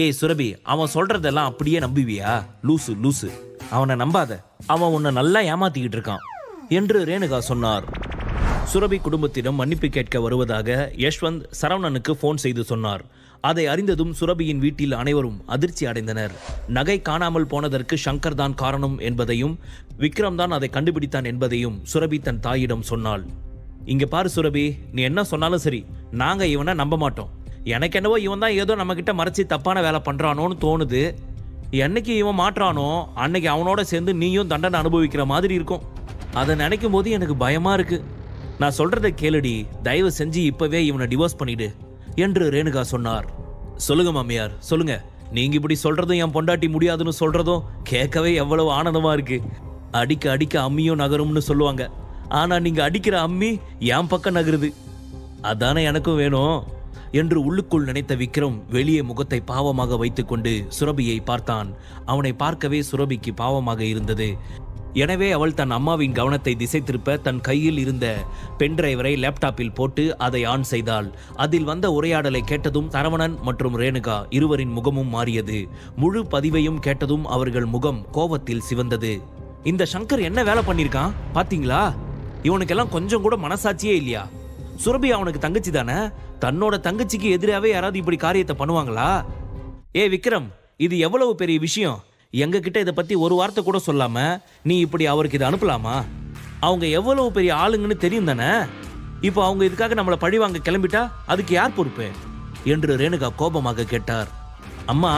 ஏய் சுரபி அவன் சொல்றதெல்லாம் அப்படியே நம்புவியா? லூசு லூசு. அவனை நம்பாத. அவன் உன்னை நல்லா ஏமாத்திக்கிட்டு இருக்கான். என்று ரேணுகா சொன்னார். சுரபி குடும்பத்திடம் மன்னிப்பு கேட்க வருவதாக யஷ்வந்த் சரவணனுக்கு ஃபோன் செய்து சொன்னார். அதை அறிந்ததும் சுரபியின் வீட்டில் அனைவரும் அதிர்ச்சி அடைந்தனர். நகை காணாமல் போனதற்கு சங்கர் தான் காரணம் என்பதையும் விக்ரம் தான் அதை கண்டுபிடித்தான் என்பதையும் சுரபி தன் தாயிடம் சொன்னாள். இங்க பாரு சுரபி நீ என்ன சொன்னாலும் சரி நாங்க இவனை நம்ப மாட்டோம். எனக்கு என்னவோ இவன் தான் ஏதோ நம்மக்கிட்ட மறைச்சி தப்பான வேலை பண்ணுறானோன்னு தோணுது. என்னைக்கு இவன் மாற்றானோ அன்னைக்கு அவனோட சேர்ந்து நீயும் தண்டனை அனுபவிக்கிற மாதிரி இருக்கும். அதை நினைக்கும் போது எனக்கு பயமா இருக்கு. நான் சொல்றதை கேளுடி தயவு செஞ்சு இப்பவே இவனை டிவோர்ஸ் பண்ணிடு என்று ரேணுகா சொன்னார். சொல்லுங்க மாமியார் சொல்லுங்க. நீங்க இப்படி சொல்றதும் என் பொண்டாட்டி முடியாதுன்னு சொல்றதும் கேட்கவே எவ்வளவு ஆனந்தமா இருக்கு. அடிக்க அடிக்க அம்மியும் நகரும்னு சொல்லுவாங்க. ஆனா நீங்க அடிக்கிற அம்மி என் பக்கம் நகருது. அதானே எனக்கும் வேணும். என்று உள்ளுக்குள் நினைத்த விக்ரம் வெளியே முகத்தை பாவமாக வைத்துக்கொண்டு சுரபியை பார்த்தான். அவனை பார்க்கவே சுரபிக்கு பாவமாக இருந்தது. எனவே அவள் தன் அம்மாவின் கவனத்தை திசை திருப்ப தன் கையில் இருந்த பென் டிரைவரை லேப்டாப்பில் போட்டு அதை ஆன் செய்தாள். அதில் வந்த உரையாடலை கேட்டதும் சரவணன் மற்றும் ரேணுகா இருவரின் முகமும் மாறியது. முழு பதிவையும் கேட்டதும் அவர்கள் முகம் கோபத்தில் சிவந்தது. இந்த சங்கர் என்ன வேலை பண்ணிருக்கான்? பாத்தீங்களா? இவனுக்கெல்லாம் கொஞ்சம் கூட மனசாட்சியே இல்லையா? சுரபி அவனுக்கு தங்கச்சி தானே? தன்னோட தங்கச்சிக்கு எதிராகவே யாராவது இப்படி காரியத்தை பண்ணுவாங்களா? ஏ விக்ரம் இது எவ்வளவு பெரிய விஷயம்? எங்க கிட்ட இதை பத்தி ஒரு வார்த்தை கூட சொல்லாம நீ இப்படி அவருக்கு இதை அனுப்பலாமா? அவங்க எவ்வளவு பெரிய ஆளுங்கன்னு தெரியும் தானே? இப்போ அவங்க இதுக்காக நம்மளை பழி வாங்க கிளம்பிட்டா அதுக்கு யார் பொறுப்பு? என்று ரேணுகா கோபமாக கேட்டார். அம்மா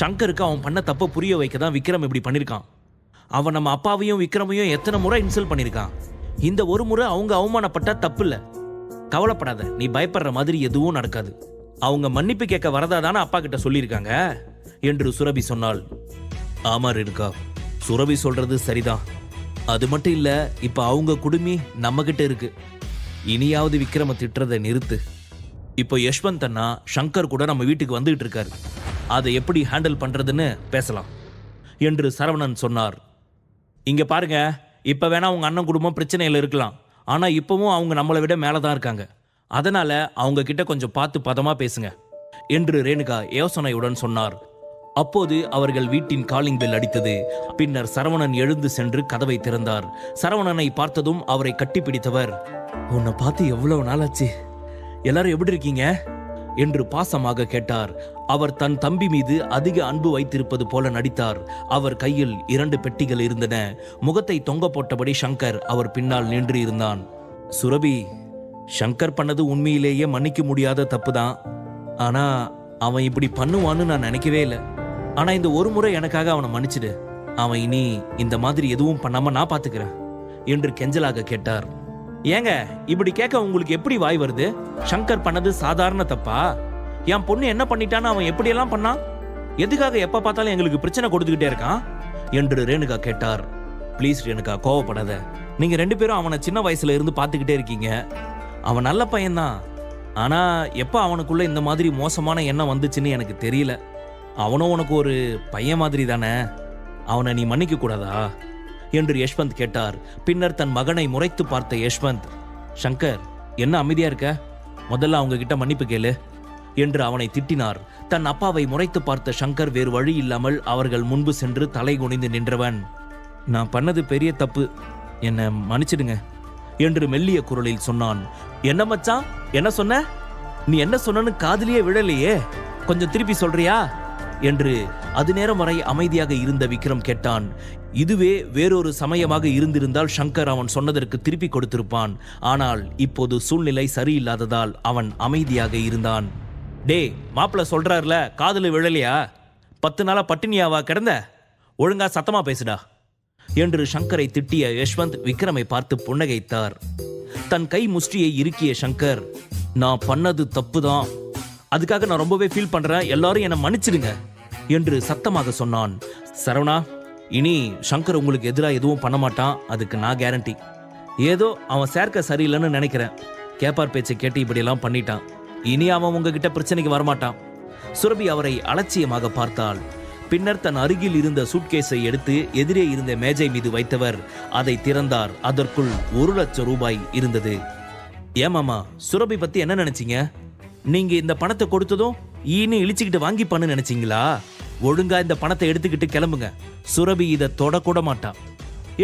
சங்கருக்கு அவன் பண்ண தப்ப புரிய வைக்க தான் விக்ரம் இப்படி பண்ணிருக்கான். அவன் நம்ம அப்பாவையும் விக்ரமையும் எத்தனை முறை இன்சல்ட் பண்ணிருக்கான். இந்த ஒரு முறை அவங்க அவமானப்பட்டா தப்பு இல்லை கவலைப்படாத நீ பயப்படுற மாதிரி எதுவும் நடக்காது. அவங்க மன்னிப்பு கேட்க வரதா தானே அப்பா கிட்ட சொல்லியிருக்காங்க? என்று சுரபி சொன்னாள். ஆமா இருக்கா சுரபி சொல்றது சரிதான். அது மட்டும் இல்ல இப்ப அவங்க குடுமி நம்ம கிட்ட இருக்கு. இனியாவது விக்ரம திட்டுறதை நிறுத்து. இப்போ யஷ்வந்த் அண்ணா சங்கர் கூட நம்ம வீட்டுக்கு வந்துகிட்டு இருக்காரு. அதை எப்படி ஹேண்டில் பண்றதுன்னு பேசலாம் என்று சரவணன் சொன்னார். இங்க பாருங்க இப்ப வேணா உங்க அண்ணன் குடும்பம் பிரச்சனையில இருக்கலாம். ஆனால் இப்பவும் அவங்க நம்மளை விட மேலே தான் இருக்காங்க. அதனால அவங்க கிட்ட கொஞ்சம் பார்த்து பதமாக பேசுங்க என்று ரேணுகா யோசனையுடன் சொன்னார். அப்போது அவர்கள் வீட்டின் காலிங் பெல் அடித்தது. பின்னர் சரவணன் எழுந்து சென்று கதவை திறந்தார். சரவணனை பார்த்ததும் அவரை கட்டிப்பிடித்தவர் உன்னை பார்த்து எவ்வளவு நாளாச்சு? எல்லாரும் எப்படி இருக்கீங்க? என்று பாசமாக கேட்டார். அவர் தன் தம்பி மீது அதிக அன்பு வைத்திருப்பது போல நடித்தார். அவர் கையில் இரண்டு பெட்டிகள் இருந்தன. முகத்தை தொங்க போட்டபடி சங்கர் அவர் பின்னால் நின்று இருந்தான். சுரபி சங்கர் பண்ணது உண்மையிலேயே மன்னிக்க முடியாத தப்பு தான் ஆனா அவன் இப்படி பண்ணுவான்னு நான் நினைக்கவே இல்லை. ஆனா இந்த ஒரு முறை எனக்காக அவனை மன்னிச்சிடு. அவன் இனி இந்த மாதிரி எதுவும் பண்ணாம நான் பாத்துக்கிறேன் என்று கெஞ்சலாக கேட்டார். ஏங்க இப்படி கேட்க உங்களுக்கு எப்படி வாய் வருது? சங்கர் பண்ணது சாதாரண தப்பா? என் பொண்ணு என்ன பண்ணிட்டான்னு அவன் எப்படியெல்லாம் பண்ணான் எதுக்காக எப்ப பார்த்தாலும் எங்களுக்கு பிரச்சனை கொடுத்துக்கிட்டே இருக்கான்? என்று ரேணுகா கேட்டார். ப்ளீஸ் ரேணுகா கோவப்படாத. நீங்க ரெண்டு பேரும் அவனை சின்ன வயசுல இருந்து பார்த்துக்கிட்டே இருக்கீங்க. அவன் நல்ல பையன்தான். ஆனா எப்ப அவனுக்குள்ள இந்த மாதிரி மோசமான எண்ணம் வந்துச்சுன்னு எனக்கு தெரியல. அவனும் உனக்கு ஒரு பையன் மாதிரி தானே? அவனை நீ மன்னிக்க கூடாதா? என்று யஷ்வந்த் கேட்டார். பின்னர் தன் மகனை முறைத்து பார்த்த யஷ்வந்த் சங்கர் என்ன அமைதியா இருக்க? முதல்ல அவங்க கிட்ட மன்னிப்பு கேளு என்று அவனை திட்டினார். தன் அப்பாவை முறைத்து பார்த்த சங்கர் வேறு வழி இல்லாமல் அவர்கள் முன்பு சென்று தலை குனிந்து நின்றவன் நான் பண்ணது பெரிய தப்பு என்னை மன்னிச்சிடுங்க என்று மெல்லிய குரலில் சொன்னான். என்ன மச்சான்? என்ன சொன்ன? நீ என்ன சொன்னன்னு காதலியே விழலையே கொஞ்சம் திருப்பி சொல்றியா? என்று அது நேரம் வரை அமைதியாக இருந்த விக்ரம் கேட்டான். இதுவே வேறொரு சமயமாக இருந்திருந்தால் சங்கர் அவன் சொன்னதற்கு திருப்பி கொடுத்திருப்பான். ஆனால் இப்போது சூழ்நிலை சரியில்லாததால் அவன் அமைதியாக இருந்தான். டே மாப்பிள்ள சொல்றாருல காதுல விழலையா? பத்து நாளா பட்டினியாவா கிடந்த? ஒழுங்கா சத்தமா பேசுடா. என்று சங்கரை திட்டிய யஷ்வந்த் விக்ரமை பார்த்து புன்னகைத்தார். தன் கை முஷ்டியை இறுக்கிய சங்கர் நான் பண்ணது தப்புதான். அதுக்காக நான் ரொம்பவே ஃபீல் பண்றேன். எல்லாரும் என்னை மன்னிச்சிடுங்க. என்று சத்தமாக சொன்னான். சரவணா இனி சங்கர் உங்களுக்கு எதிராக எதுவும் பண்ண மாட்டான் அதுக்கு நான் கேரண்டி ஏதோ அவன் சேர்க்க சரியில்லைன்னு நினைக்கிறேன். கேப்பார் பேச்சை கேட்டு இப்படியெல்லாம் பண்ணிட்டான். இனி அவன் உங்ககிட்ட பிரச்சனைக்கு வரமாட்டான். சுரபி அவரை அலட்சியமாக பார்த்தாள். பின்னர் தன் அருகில் இருந்த சூட்கேஸை எடுத்து எதிரே இருந்த மேஜை மீது வைத்தவர் அதை திறந்தார். அதற்குள் ஒரு லட்சம் ரூபாய் இருந்தது. ஏமாமா சுரபி பத்தி என்ன நினைச்சீங்க? நீங்க இந்த பணத்தை கொடுத்ததும் இனி இழிச்சுக்கிட்டு வாங்கி பண்ணு நினைச்சீங்களா? ஒழுங்கா இந்த பணத்தை எடுத்துக்கிட்டு கிளம்புங்க. சுரபி இதை தொடக்கூட மாட்டான்.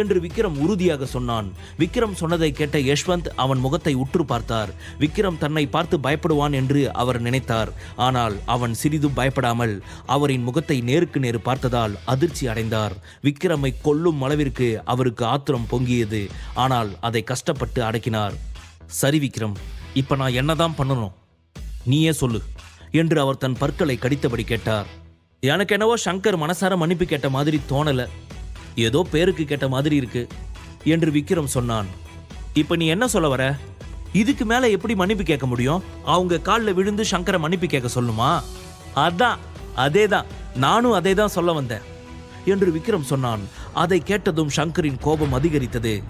என்று விக்ரம் உறுதியாக சொன்னான். விக்ரம் சொன்னதை கேட்ட யஷ்வந்த் அவன் முகத்தை உற்று பார்த்தார். விக்ரம் தன்னை பார்த்து பயப்படுவான் என்று அவர் நினைத்தார். ஆனால் அவன் சிறிதும் பயப்படாமல் அவரின் முகத்தை நேருக்கு நேரு பார்த்ததால் அதிர்ச்சி அடைந்தார். விக்ரமை கொல்லும் அளவிற்கு அவருக்கு ஆத்திரம் பொங்கியது. ஆனால் அதை கஷ்டப்பட்டு அடக்கினார். சரி விக்ரம் இப்ப நான் என்னதான் பண்ணணும்? நீயே சொல்லு என்று அவர் தன் பற்களை கடித்தபடி கேட்டார். எனக்கு என்னவோ சங்கர் மனசார மன்னிப்பு கேட்ட மாதிரி தோணல. ஏதோ பேருக்கு கேட்ட மாதிரி இருக்கு என்று விக்ரம் சொன்னான். இப்ப நீ என்ன சொல்ல வர? இதுக்கு மேல எப்படி மன்னிப்பு கேட்க முடியும்? அவங்க காலில் விழுந்து சங்கரை மன்னிப்பு கேட்க சொல்லுமா? அதான் அதேதான். நானும் அதே தான் சொல்ல வந்தேன் என்று விக்ரம் சொன்னான். அதை கேட்டதும் சங்கரின் கோபம் அதிகரித்தது.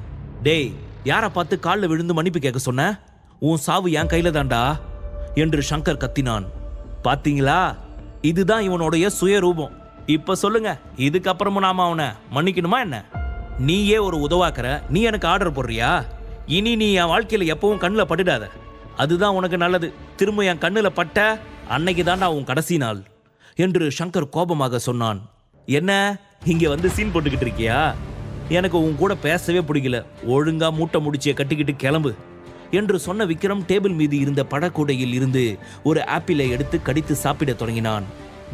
டேய் யாரை பார்த்து காலில் விழுந்து மன்னிப்பு கேட்க சொன்ன? உன் சாவு என் கையில தான்டா என்று சங்கர் கத்தினான். பாத்தீங்களா? இதுதான் இவனுடைய சுயரூபம். இப்போ சொல்லுங்க இதுக்கப்புறமும் நாம அவனை மன்னிக்கணுமா என்ன? நீயே ஒரு உதவாக்குற நீ எனக்கு ஆர்டர் போடுறியா? இனி நீ என் வாழ்க்கையில் எப்பவும் கண்ணில் பட்டுடாத. அதுதான் உனக்கு நல்லது. திரும்ப என் கண்ணில் பட்ட அன்னைக்கு தான்டா உன் கடைசி நாள் என்று சங்கர் கோபமாக சொன்னான். என்ன இங்கே வந்து சீன் போட்டுக்கிட்டு இருக்கியா? எனக்கு உன் கூட பேசவே பிடிக்கல. ஒழுங்காக மூட்டை முடிச்சிய கட்டிக்கிட்டு கிளம்பு. என்று சொன்ன விக்ரம் டேபிள் மீது இருந்த படக்கூடையில் இருந்து ஒரு ஆப்பிளை எடுத்து கடித்து சாப்பிட தொடங்கினான்.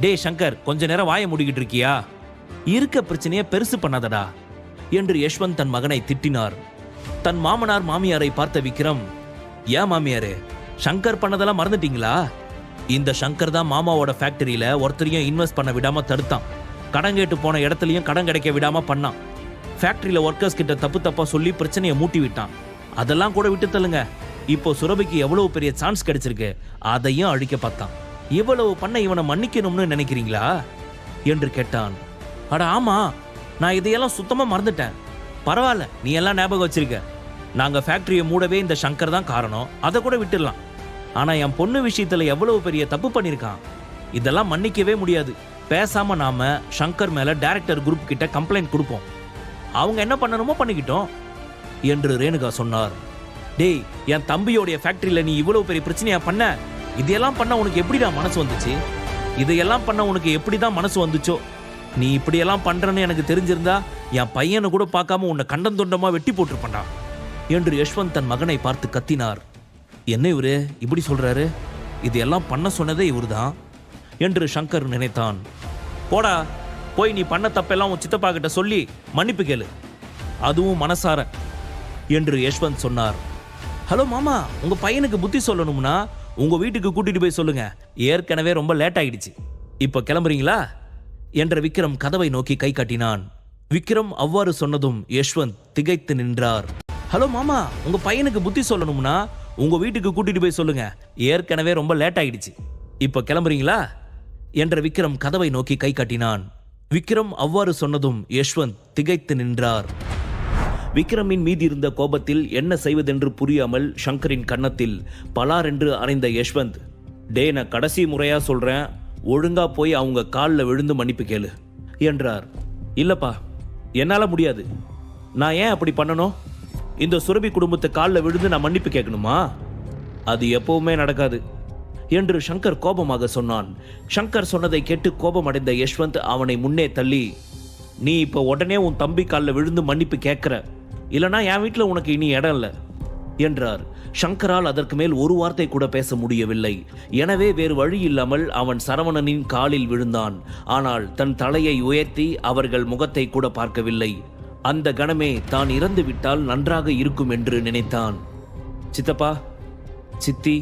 டே சங்கர் கொஞ்ச நேரம் வாய முடிக்கிட்டு இருக்கியா? இருக்க பிரச்சனைய பெருசு பண்ணாதடா என்று யஷ்வந்த் தன் மகனை திட்டினார். தன் மாமனார் மாமியாரை பார்த்த விக்ரம் ஏன் மாமியாரே சங்கர் பண்ணதெல்லாம் மறந்துட்டீங்களா? இந்த சங்கர் தான் மாமாவோட ஃபேக்டரியில ஒருத்தரையும் இன்வெஸ்ட் பண்ண விடாம தடுத்தான். கடன் கேட்டு போன இடத்துலயும் கடன் கிடைக்க விடாம பண்ணான். ஃபேக்டரியில ஒர்க்கர்ஸ் கிட்ட தப்பு தப்பா சொல்லி பிரச்சனையை மூட்டி விட்டான். அதெல்லாம் கூட விட்டு தள்ளுங்க. இப்போ சுரபிக்கு எவ்வளவு பெரிய சான்ஸ் கிடைச்சிருக்கு அதையும் அழிக்க பார்த்தான். இவ்வளவு பண்ண இவனை மன்னிக்கணும்னு நினைக்கிறீங்களா? என்று கேட்டான். அட ஆமா நான் இதையெல்லாம் சுத்தமா மறந்துட்டேன். பரவாயில்ல நீ எல்லாம் ஞாபகம் வச்சிருக்க. நாங்க ஃபேக்டரியை மூடவே இந்த சங்கர் தான் காரணம். அதை கூட விட்டுடலாம். ஆனா என் பொண்ணு விஷயத்துல எவ்வளவு பெரிய தப்பு பண்ணிருக்கான் இதெல்லாம் மன்னிக்கவே முடியாது. பேசாம நாம சங்கர் மேல டைரக்டர் குரூப் கிட்ட கம்ப்ளைண்ட் கொடுப்போம். அவங்க என்ன பண்ணணுமோ பண்ணிக்கிட்டோம். என்று ரேணுகா சொன்னார். டேய் என் தம்பியோடைய ஃபேக்டரியில் நீ இவ்வளவு பெரிய பிரச்சனையா பண்ண? இதையெல்லாம் பண்ண உனக்கு எப்படிடா மனசு வந்துச்சு? இதையெல்லாம் பண்ண உனக்கு எப்படிதான் மனசு வந்துச்சோ? நீ இப்படியெல்லாம் பண்றன்னு எனக்கு தெரிஞ்சிருந்தா என் பையனை கூட பார்க்காம உன்னை கண்டம் தொண்டமாக வெட்டி போட்டிருப்பேன்டா என்று யஷ்வந்த் தன் மகனை பார்த்து கத்தினார். என்ன இவரு? இப்படி சொல்றாரு? இதையெல்லாம் பண்ண சொன்னதே இவர்தான் என்று சங்கர் நினைத்தான். போடா போய் நீ பண்ண தப்பெல்லாம் உன் சித்தப்பா கிட்ட சொல்லி மன்னிப்பு கேளு. அதுவும் மனசார என்று யஷ்வந்த் சொன்னார். ஹலோ மாமா உங்க பையனுக்கு புத்தி சொல்லணும்னா உங்க வீட்டுக்கு கூட்டிட்டு போய் சொல்லுங்க. ஏற்கனவே ரொம்ப லேட் ஆயிடுச்சு. இப்போ கிளம்புறீங்களா? என்ற விக்ரம் கதவை நோக்கி கை காட்டினான். விக்ரம் அவ்வாறு சொன்னதும் யஷ்வந்த் திகைத்து நின்றார். ஹலோ மாமா உங்க பையனுக்கு புத்தி சொல்லணும்னா உங்க வீட்டுக்கு கூட்டிட்டு போய் சொல்லுங்க. ஏற்கனவே ரொம்ப லேட் ஆயிடுச்சு. இப்போ கிளம்புறீங்களா? என்ற விக்ரம் கதவை நோக்கி கை காட்டினான். விக்ரம் அவ்வாறு சொன்னதும் யஷ்வந்த் திகைத்து நின்றார். விக்ரமின் மீதி இருந்த கோபத்தில் என்ன செய்வதென்று புரியாமல் சங்கரின் கன்னத்தில் பலாரென்று அறைந்த யஷ்வந்த் டே நான் கடைசி முறையா சொல்றேன். ஒழுங்கா போய் அவங்க காலில் விழுந்து மன்னிப்பு கேளு என்றார். இல்லப்பா என்னால் முடியாது. நான் ஏன் அப்படி பண்ணணும்? இந்த சுரபி குடும்பத்தை காலில் விழுந்து நான் மன்னிப்பு கேட்கணுமா? அது எப்பவுமே நடக்காது என்று சங்கர் கோபமாக சொன்னான். சங்கர் சொன்னதை கேட்டு கோபமடைந்த யஷ்வந்த் அவனை முன்னே தள்ளி நீ இப்போ உடனே உன் தம்பி காலில் விழுந்து மன்னிப்பு கேட்குற. இல்லைனா என் வீட்டில் உனக்கு இனி இடம் இல்லை என்றார். சங்கரால் அதற்கு மேல் ஒரு வார்த்தை கூட பேச முடியவில்லை. எனவே வேறு வழி இல்லாமல் அவன் சரவணனின் காலில் விழுந்தான். ஆனால் தன் தலையை உயர்த்தி அவர்கள் முகத்தை கூட பார்க்கவில்லை. அந்த கணமே தான் இறந்து விட்டால் நன்றாக இருக்கும் என்று நினைத்தான். சித்தப்பா சித்தி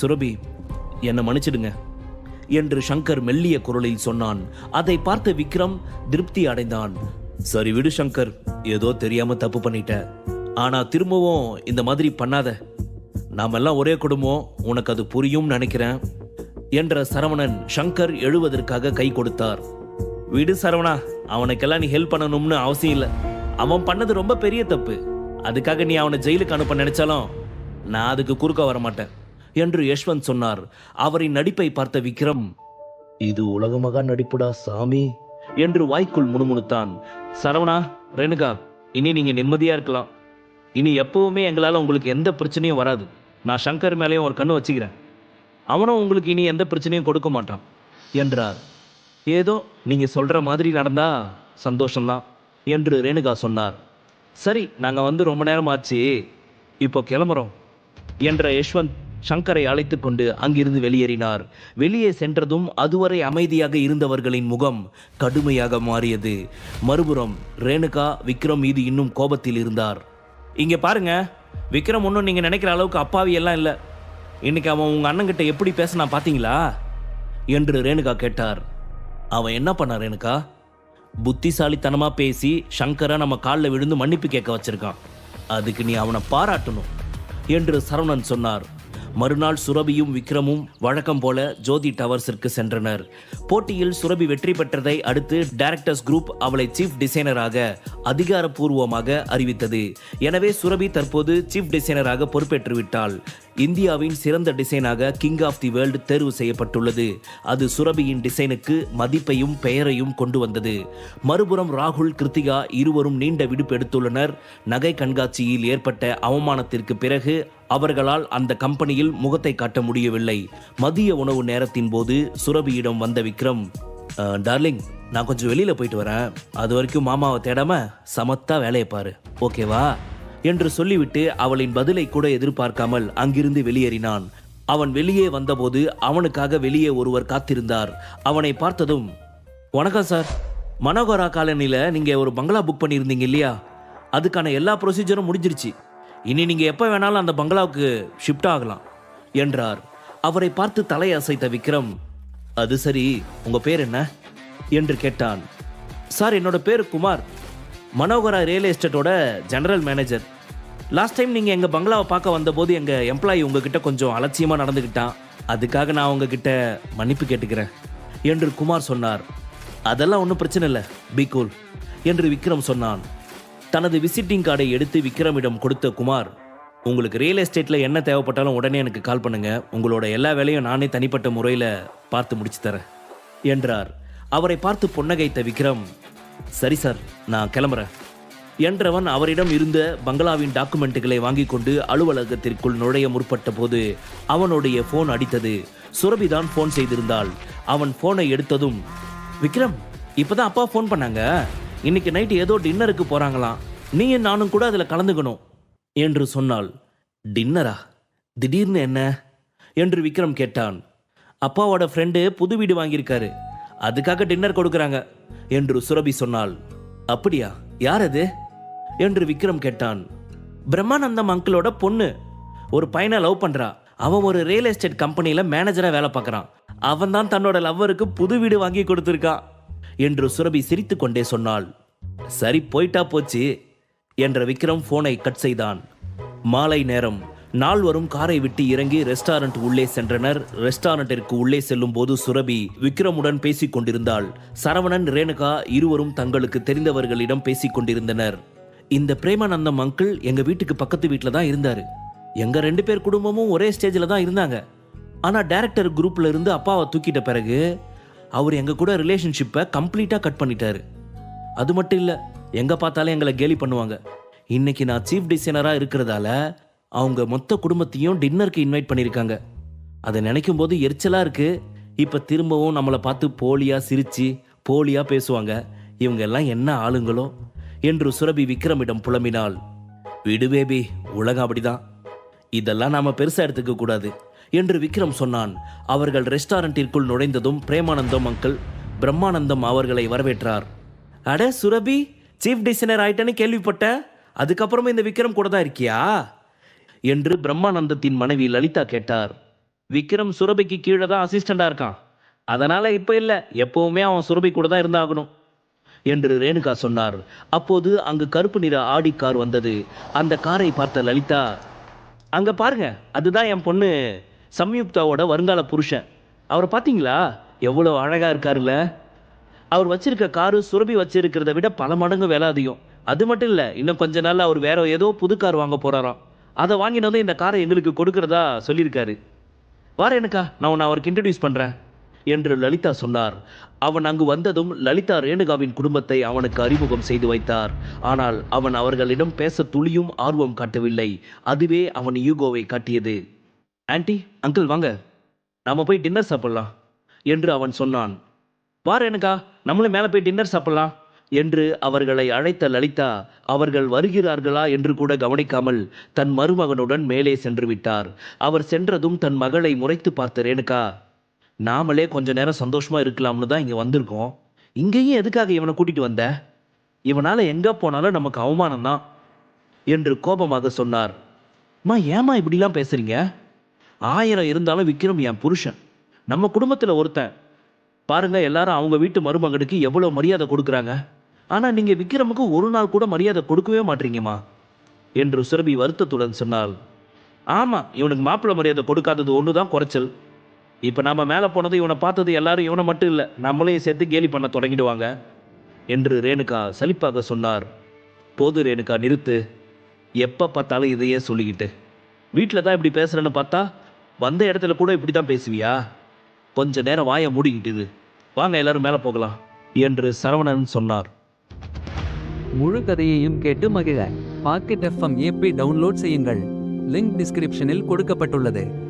சுரபி என்னை மன்னிச்சிடுங்க என்று சங்கர் மெல்லிய குரலில் சொன்னான். அதை பார்த்த விக்ரம் திருப்தி அடைந்தான். சரி விடு சங்கர். ஏதோ தெரியாம தப்பு பண்ணிட்ட. ஆனா திரும்பவும் இந்த மாதிரி பண்ணாத. நாமெல்லாம் ஒரே குடும்பம். உனக்கு அது புரியும் நினைக்கிறேன். என்ற சரவணன் சங்கர் எழுவதற்காக கை கொடுத்தார். விடு சரவணா. அவனுக்கெல்லாம் நீ ஹெல்ப் பண்ணணும்னு அவசியம் இல்லை. அவன் பண்ணது ரொம்ப பெரிய தப்பு. அதுக்காக நீ அவனை ஜெயிலுக்கு அனுப்ப நினைச்சாலும் நான் அதுக்கு குறுக்க வர மாட்டேன் என்று யஷ்வந்த் சொன்னார். அவரின் நடிப்பை பார்த்த விக்ரம் இது உலகமாக நடிப்புடா சாமி என்று வாய்க்குள் முணுமுணுத்தான். சரவணா ரேணுகா இனி நீங்கள் நிம்மதியாக இருக்கலாம். இனி எப்பவுமே எங்களால் உங்களுக்கு எந்த பிரச்சனையும் வராது. நான் சங்கர் மேலேயும் ஒரு கண்ணு வச்சுக்கிறேன். அவனும் உங்களுக்கு இனி எந்த பிரச்சனையும் கொடுக்க மாட்டான் என்றார். ஏதோ நீங்கள் சொல்கிற மாதிரி நடந்தா சந்தோஷம்தான் என்று ரேணுகா சொன்னார். சரி நாங்கள் வந்து ரொம்ப நேரம் ஆச்சு. இப்போ கிளம்புறோம் என்ற யஷ்வந்த் சங்கரை அழைத்து கொண்டு அங்கிருந்து வெளியேறினார். வெளியே சென்றதும் அதுவரை அமைதியாக இருந்தவர்களின் முகம் கடுமையாக மாறியது. மறுபுறம் ரேணுகா விக்ரம் மீது இன்னும் கோபத்தில் இருந்தார். இங்கே பாருங்க விக்ரம் ஒன்றும் நீங்கள் நினைக்கிற அளவுக்கு அப்பாவி எல்லாம் இல்லை. இன்னைக்கு அவன் உங்கள் அண்ணங்கிட்ட எப்படி பேசினா பார்த்தீங்களா என்று ரேணுகா கேட்டார். அவன் என்ன பண்ணா ரேணுகா? புத்திசாலித்தனமாக பேசி சங்கரை நம்ம காலில் விழுந்து மன்னிப்பு கேட்க வச்சிருக்கான். அதுக்கு நீ அவனை பாராட்டணும் என்று சரவணன் சொன்னார். மறுநாள் சுரபியும் விக்ரமும் வழக்கம் போல ஜோதி டவர்ஸிற்கு சென்றனர். போட்டியில் சுரபி வெற்றி பெற்றதை அடுத்து டைரக்டர்ஸ் குரூப் அவளை சீஃப் டிசைனராக அதிகாரப்பூர்வமாக அறிவித்தது. எனவே சுரபி தற்போது சீஃப் டிசைனராக பொறுப்பேற்றுவிட்டாள். இந்தியாவின் சிறந்த டிசைனாக கிங் ஆஃப் தி வேர்ல்டு தேர்வு செய்யப்பட்டுள்ளது. அது சுரபியின் டிசைனுக்கு மதிப்பையும் பெயரையும் கொண்டு வந்தது. மறுபுறம் ராகுல் கிருத்திகா இருவரும் நீண்ட விடுப்பு எடுத்துள்ளனர். நகை கண்காட்சியில் ஏற்பட்ட அவமானத்திற்கு பிறகு அவர்களால் அந்த கம்பெனியில் முகத்தை காட்ட முடியவில்லை. மதிய உணவு நேரத்தின் போது சுரபியிடம் வந்த விக்ரம் டார்லிங் நான் கொஞ்சம் வெளியில போயிட்டு வரேன். அது வரைக்கும் மாமாவை தேடாம சமத்தா வேலையை பாரு. ஓகேவா? என்று சொல்லிவிட்டு அவளின் பதிலை கூட எதிர்பார்க்காமல் அங்கிருந்து வெளியேறினான். அவன் வெளியே வந்தபோது அவனுக்காக வெளியே ஒருவர் காத்திருந்தார். அவனை பார்த்ததும் வணக்கம் சார். மனோகரா காலனியில் நீங்கள் ஒரு பங்களா புக் பண்ணியிருந்தீங்க இல்லையா? அதுக்கான எல்லா ப்ரொசீஜரும் முடிஞ்சிருச்சு. இனி நீங்கள் எப்போ வேணாலும் அந்த பங்களாவுக்கு ஷிஃப்ட் ஆகலாம் என்றார். அவரை பார்த்து தலை அசைத்த விக்ரம் அது சரி உங்கள் பேர் என்ன? என்று கேட்டான். சார் என்னோட பேர் குமார். மனோகரா ரியல் எஸ்டேட்டோட ஜெனரல் மேனேஜர் லாஸ்ட் டைம் நீங்கள் எங்கள் பங்களாவை பார்க்க வந்தபோது எங்கள் எம்ப்ளாயி உங்ககிட்ட கொஞ்சம் அலட்சியமாக நடந்துக்கிட்டான் அதுக்காக நான் உங்ககிட்ட மன்னிப்பு கேட்டுக்கிறேன் என்று குமார் சொன்னார். அதெல்லாம் ஒன்றும் பிரச்சனை இல்லை பி கூல் என்று விக்ரம் சொன்னான். தனது விசிட்டிங் கார்டை எடுத்து விக்ரமிடம் கொடுத்த குமார் உங்களுக்கு ரியல் எஸ்டேட்டில் என்ன தேவைப்பட்டாலும் உடனே எனக்கு கால் பண்ணுங்க. உங்களோட எல்லா வேலையும் நானே தனிப்பட்ட முறையில் பார்த்து முடிச்சு தரேன் என்றார். அவரை பார்த்து புன்னகைத்த விக்ரம் சரி சார் நான் கிளம்புறேன் என்றவன் அவரிடம் இருந்த பங்களாவின் டாக்குமெண்ட்டுகளை வாங்கி கொண்டு அலுவலகத்திற்குள் நுழைய முற்பட்ட போது அவனுடைய போன் அடித்தது. சுரபிதான் போன் செய்திருந்தாள். அவன் போனை எடுத்ததும் விக்ரம் இப்போதான் அப்பா ஃபோன் பண்ணாங்க? இன்னைக்கு நைட் ஏதோ டின்னருக்கு போறாங்களாம். நீயும் நானும் கூட அதில் கலந்துக்கணும் என்று சொன்னாள். டின்னரா திடீர்னு என்ன? என்று விக்ரம் கேட்டான். அப்பாவோட ஃப்ரெண்டு புது வீடு வாங்கியிருக்காரு. அதுக்காக டின்னர் கொடுக்குறாங்க என்று சுரபி சொன்னாள். அப்படியா? யார் அது? என்று விக்ரம் கேட்டான். பிரம்மானந்தம் அங்கிளோட பொண்ணு. ஒரு பையனை லவ் பண்றா. அவன் ஒரு ரியல் எஸ்டேட் கம்பெனியில மேனேஜரா வேலை பார்க்கறான். அவன் தான் தன்னோட லவ்வருக்கு புது வீடு வாங்கி கொடுத்துருக்கான். என்று சுரபி சிரித்து கொண்டே சொன்னாள். சரி போயிட்டா போச்சு என்ற விக்ரம் போனை கட் செய்தான். மாலை நேரம். நால்வரும் காரை விட்டு இறங்கி ரெஸ்டாரண்ட் உள்ளே சென்றனர். ரெஸ்டாரண்டிற்கு உள்ளே செல்லும் போது சுரபி விக்ரமுடன் பேசிக் கொண்டிருந்தாள். சரவணன் ரேணுகா இருவரும் தங்களுக்கு தெரிந்தவர்களிடம் பேசிக் கொண்டிருந்தனர். இந்த பிரேமானந்தம் அங்கிள் எங்க வீட்டுக்கு பக்கத்து வீட்டில் தான் இருந்தாரு. எங்க ரெண்டு பேர் குடும்பமும் ஒரே ஸ்டேஜில் தான் இருந்தாங்க. ஆனா டைரக்டர் குரூப்ல இருந்து அப்பாவை தூக்கிட்ட பிறகு அவர் எங்கள் கூட ரிலேஷன்ஷிப்பை கம்ப்ளீட்டாக கட் பண்ணிட்டாரு. அது மட்டும் இல்லை எங்கே பார்த்தாலும் எங்களை கேலி பண்ணுவாங்க. இன்னைக்கு நான் சீஃப் டிசைனராக இருக்கிறதால அவங்க மொத்த குடும்பத்தையும் டின்னருக்கு இன்வைட் பண்ணியிருக்காங்க அதை நினைக்கும் போது எரிச்சலாக இருக்குது இப்போ திரும்பவும் நம்மளை பார்த்து போலியாக சிரித்து போலியாக பேசுவாங்க. இவங்க எல்லாம் என்ன ஆளுங்களோ? என்று சுரபி விக்ரமிடம் புலம்பினாள். விடு பேபி உலகம் அப்படிதான். இதெல்லாம் நாம பெருசா எடுத்துக்க கூடாது என்று விக்ரம் சொன்னான். அவர்கள் ரெஸ்டாரண்டிற்குள் நுழைந்ததும் பிரேமானந்தம் அங்கிள் பிரம்மானந்தம் அவர்களை வரவேற்றார். அட சுரபி சீஃப் டிசைனர் ஆயிட்டேன்னு கேள்விப்பட்டேன் அதுக்கப்புறமா இந்த விக்ரம் கூட தான் இருக்கியா? என்று பிரம்மானந்தத்தின் மனைவி லலிதா கேட்டார். விக்ரம் சுரபிக்கு கீழே தான் அசிஸ்டண்டா இருக்கான். அதனால இப்ப இல்ல எப்பவுமே அவன் சுரபி கூட தான் இருந்தாகணும் என்று ரேணுகா சொன்னார். அப்போது அங்கு கருப்பு நிற ஆடி கார் வந்தது. அந்த காரை பார்த்த லலிதா அங்க பாருங்க அதுதான் என் பொண்ணு. சம்யுக்தாவோட வருங்கால புருஷன். அவரை பார்த்தீங்களா எவ்வளோ அழகாக இருக்காருல்ல. அவர் வச்சிருக்க காரு சுரபி வச்சிருக்கிறத விட பல மடங்கு விலை அதிகம். அது மட்டும் இல்லை இன்னும் கொஞ்ச நாள் அவர் வேற ஏதோ புது கார் வாங்க போகிறாராம் அதை வாங்கினதும் இந்த காரை எங்களுக்கு கொடுக்கறதா சொல்லியிருக்காரு. வார எனக்கா நான் உன்னை அவருக்கு இன்ட்ரடியூஸ் பண்ணுறேன் என்று லலிதா சொன்னார். அவன் அங்கு வந்ததும் லலிதா ரேணுகாவின் குடும்பத்தை அவனுக்கு அறிமுகம் செய்து வைத்தார். ஆனால் அவன் அவர்களிடம் பேச துளியும் ஆர்வம் காட்டவில்லை. அதுவே அவன் யூகோவை காட்டியது. ஆண்டி அங்கிள் வாங்க. நாம் போய் டின்னர் சாப்பிடலாம் என்று அவன் சொன்னான். வா எனக்கா நம்மளும் மேலே போய் டின்னர் சாப்பிடலாம் என்று அவர்களை அழைத்த லலிதா அவர்கள் வருகிறார்களா என்று கூட கவனிக்காமல் தன் மருமகனுடன் மேலே சென்று விட்டார். அவர் சென்றதும் தன் மகளை முறைத்து பார்த்த ரேணுகா நாமளே கொஞ்ச நேரம் சந்தோஷமா இருக்கலாம்னு தான் இங்கே வந்திருக்கோம். இங்கேயும் எதுக்காக இவனை கூட்டிட்டு வந்த? இவனால எங்கே போனாலும் நமக்கு அவமானம் தான் என்று கோபமாக சொன்னார். அம்மா ஏமா இப்படிலாம் பேசுறீங்க? ஆயிரம் இருந்தாலும் விக்ரம் என் புருஷன். நம்ம குடும்பத்தில் ஒருத்தன் பாருங்க எல்லாரும் அவங்க வீட்டு மருமகனுக்கு எவ்வளோ மரியாதை கொடுக்குறாங்க. ஆனால் நீங்கள் விக்ரமுக்கு ஒரு நாள் கூட மரியாதை கொடுக்கவே மாட்டீங்கம்மா என்று சுரபி வருத்தத்துடன் சொன்னாள். ஆமாம் இவனுக்கு மாப்பிள்ளை மரியாதை கொடுக்காதது ஒன்று தான் குறைச்சல். இப்போ நாம் மேலே போனது இவனை பார்த்தது எல்லாரும் இவனை மட்டும் இல்லை நம்மளையும் சேர்த்து கேலி பண்ண தொடங்கிடுவாங்க என்று ரேணுகா சலிப்பாக சொன்னார். போது ரேணுகா நிறுத்து எப்போ பார்த்தாலும் இதையே சொல்லிக்கிட்டு வீட்டில் தான் இப்படி பேசுகிறேன்னு பார்த்தா வந்த இடத்துல கூட இப்படி தான் பேசுவியா? கொஞ்ச நேரம் வாயை மூடிக்கிட்டுது. வாங்க எல்லாரும் மேலே போகலாம் என்று சரவணன் சொன்னார். முழு கதையையும் கேட்டு மகிழ. பாக்கெட் எஃப்எம் ஏபி டவுன்லோட் செய்யுங்கள். லிங்க் டிஸ்கிரிப்ஷனில் கொடுக்கப்பட்டுள்ளது.